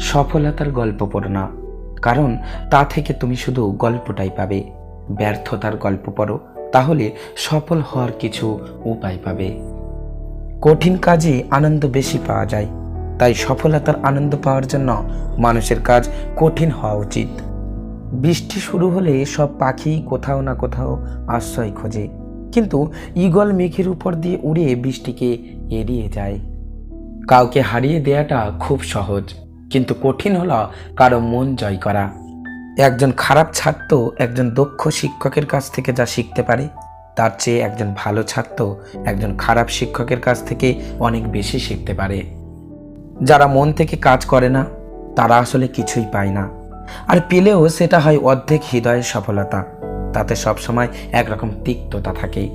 সফলতার গল্প পড়ো না। কারণ তা থেকে তুমি শুধু গল্পটাই পাবে। ব্যর্থতার গল্প পড়ো, তাহলে সফল হওয়ার কিছু উপায় পাবে। কঠিন কাজে আনন্দ বেশি পাওয়া যায়, তাই সফলতার আনন্দ পাওয়ার জন্য মানুষের কাজ কঠিন হওয়া উচিত। বৃষ্টি শুরু হলে সব পাখি কোথাও না কোথাও আশ্রয় খোঁজে, কিন্তু ঈগল মেঘের উপর দিয়ে উড়ে বৃষ্টিকে এড়িয়ে যায়। কাউকে হারিয়ে দেয়াটা খুব সহজ। কিন্তু কঠিন হলো কারও মন জয় করা। একজন খারাপ ছাত্র একজন দক্ষ শিক্ষকের কাছ থেকে যা শিখতে পারে, তার চেয়ে একজন ভালো ছাত্র একজন খারাপ শিক্ষকের কাছ থেকে অনেক বেশি শিখতে পারে। যারা মন থেকে কাজ করে না, তারা আসলে কিছুই পায় না। আর পেলেও সেটা হয় অর্ধেক হৃদয়ের সফলতা। তাতে সবসময় একরকম তিক্ততা থাকে।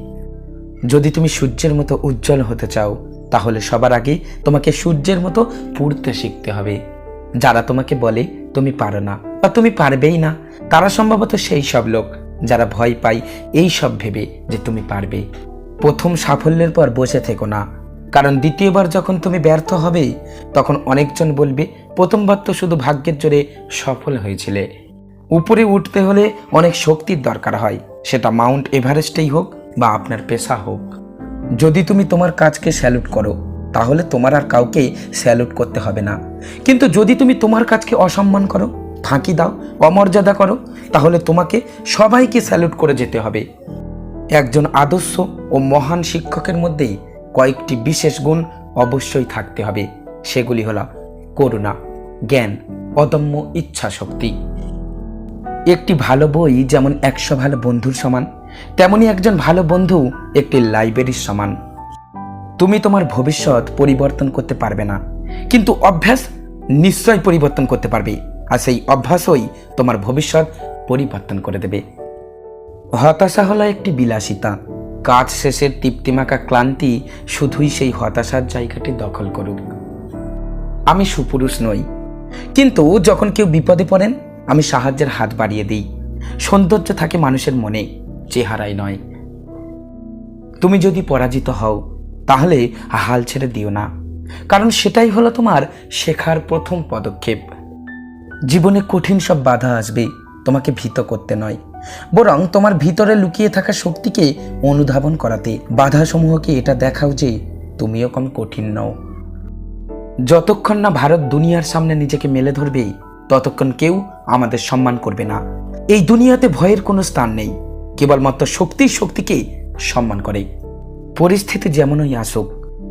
যদি তুমি সূর্যের মতো উজ্জ্বল হতে চাও, তাহলে সবার আগে তোমাকে সূর্যের মতো পুড়তে শিখতে হবে। যারা তোমাকে বলে তুমি পারো না বা তুমি পারবেই না, তারা সম্ভবত সেই সব লোক যারা ভয় পায় এই সব ভেবে যে তুমি পারবে। প্রথম সাফল্যের পর বসে থেকো না, কারণ দ্বিতীয়বার যখন তুমি ব্যর্থ হবে, তখন অনেকজন বলবে, প্রথমবার তো শুধু ভাগ্যের জোরে সফল হয়েছিলে। উপরে উঠতে হলে অনেক শক্তির দরকার হয়, সেটা মাউন্ট এভারেস্টেই হোক বা আপনার পেশা হোক। যদি তুমি তোমার কাজকে স্যালুট করো তাহলে তোমার আর কাউকে স্যালুট করতে হবে না। কিন্তু যদি তুমি তোমার কাজকে অসম্মান করো, ফাঁকি দাও, অমর্যাদা করো, তাহলে তোমাকে সবাইকে স্যালুট করে যেতে হবে। একজন আদর্শ ও মহান শিক্ষকের মধ্যেই কয়েকটি বিশেষ গুণ অবশ্যই থাকতে হবে। সেগুলি হলো করুণা, জ্ঞান, অদম্য ইচ্ছা শক্তি। একটি ভালো বই যেমন একশো ভালো বন্ধুর সমান, তেমনি একজন ভালো বন্ধু একটি লাইব্রেরির সমান। তুমি তোমার ভবিষ্যৎ পরিবর্তন করতে পারবে না। কিন্তু অভ্যাস নিশ্চয় পরিবর্তন করতে পারবে আর সেই অভ্যাসই তোমার ভবিষ্যৎ পরিবর্তন করে দেবে। হতাশা হলো একটি বিলাসিতা। কাজ শেষের তৃপ্তিমাকা ক্লান্তি শুধুই সেই হতাশার জায়গাটি দখল করুক। আমি সুপুরুষ নই। কিন্তু যখন কেউ বিপদে পড়েন, আমি সাহায্যের হাত বাড়িয়ে দিই। সৌন্দর্য থাকে মানুষের মনে, চেহারায় নয়। তুমি যদি পরাজিত হও তাহলে হাল ছেড়ে দিও না। কারণ সেটাই হলো তোমার শেখার প্রথম পদক্ষেপ। জীবনে কঠিন সব বাধা আসবে, তোমাকে ভীত করতে নয়। বরং তোমার ভিতরে লুকিয়ে থাকা শক্তিকে অনুধাবন করাতে, বাধাসমূহকে এটা দেখাও যে তুমিও কম কঠিন নও। যতক্ষণ না ভারত দুনিয়ার সামনে নিজেকে মেলে ধরবে, ততক্ষণ কেউ আমাদের সম্মান করবে না। এই দুনিয়াতে ভয়ের কোনো স্থান নেই। কেবলমাত্র শক্তির শক্তিকে সম্মান করে। পরিস্থিতি যেমনই আসুক,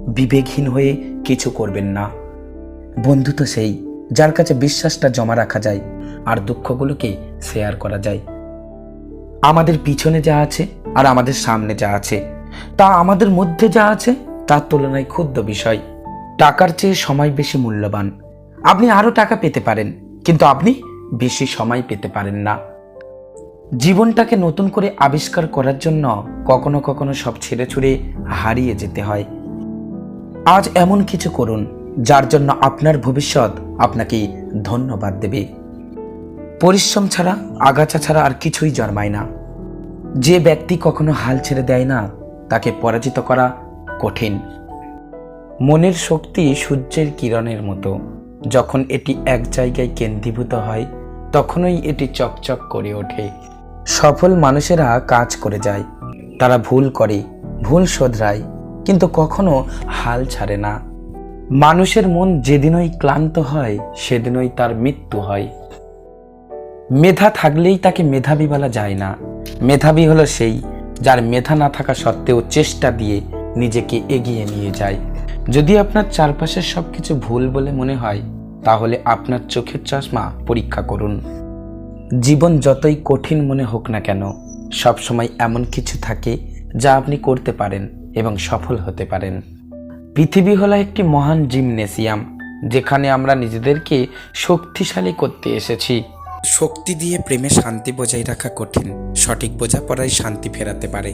বিবেকহীন হয়ে কিছু করবেন না। বন্ধু তো সেই, যার কাছে বিশ্বাসটা জমা রাখা যায় আর দুঃখগুলোকে শেয়ার করা যায়। আমাদের পিছনে যা আছে আর আমাদের সামনে যা আছে, তা আমাদের মধ্যে যা আছে, তার তুলনায় ক্ষুদ্র বিষয়। টাকার চেয়ে সময় বেশি মূল্যবান। আপনি আরও টাকা পেতে পারেন, কিন্তু আপনি বেশি সময় পেতে পারেন না। জীবনটাকে নতুন করে আবিষ্কার করার জন্য কখনো কখনো সব ছেড়ে ছুড়ে হারিয়ে যেতে হয়। আজ এমন কিছু করুন, যার জন্য আপনার ভবিষ্যৎ আপনাকে ধন্যবাদ দেবে। পরিশ্রম ছাড়া, আগাছা ছাড়া আর কিছুই জন্মায় না। যে ব্যক্তি কখনো হাল ছেড়ে দেয় না, তাকে পরাজিত করা কঠিন। মনের শক্তি সূর্যের কিরণের মতো। যখন এটি এক জায়গায় কেন্দ্রীভূত হয়, তখনই এটি চকচক করে ওঠে। সফল মানুষেরা কাজ করে যায়। তারা ভুল করে, ভুল শোধরায়, কিন্তু কখনো হাল ছাড়ে না। মানুষের মন যেদিনই ক্লান্ত হয়, সেদিনই তার মৃত্যু হয়। মেধা থাকলেই তাকে মেধাবী বলা যায় না। মেধাবী হলো সেই যার মেধা না থাকা সত্ত্বেও চেষ্টা দিয়ে নিজেকে এগিয়ে নিয়ে যায়। যদি আপনার চারপাশের সব কিছু ভুল বলে মনে হয়, তাহলে আপনার চোখের চশমা পরীক্ষা করুন। জীবন যতই কঠিন মনে হোক না কেন সবসময় এমন কিছু থাকে যা আপনি করতে পারেন এবং সফল হতে পারেন। পৃথিবী হলো একটি মহান জিমনেসিয়াম যেখানে আমরা নিজেদেরকে শক্তিশালী করতে এসেছি। শক্তি দিয়ে প্রেমে শান্তি বজায় রাখা কঠিন সঠিক বোঝাপড়াই শান্তি ফেরাতে পারে।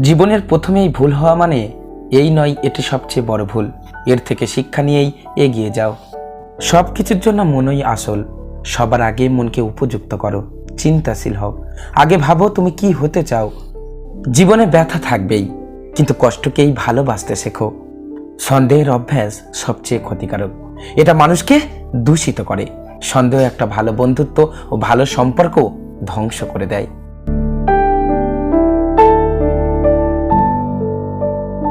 জীবনের প্রথমেই ভুল হওয়া মানে এই নয় এটি সবচেয়ে বড় ভুল। এর থেকে শিক্ষা নিয়েই এগিয়ে যাও। সব কিছুর জন্য মনই আসল। সবার আগে মনকে উপযুক্ত করো, চিন্তাশীল হও। আগে ভাবো তুমি কি হতে চাও। জীবনে ব্যথা থাকবেই, কিন্তু কষ্টকেই ভালোবাসতে শেখো। সন্দেহের অভ্যাস সবচেয়ে ক্ষতিকারক। এটা মানুষকে দূষিত করে। সন্দেহ একটা ভালো বন্ধুত্ব ও ভালো সম্পর্ক ধ্বংস করে দেয়।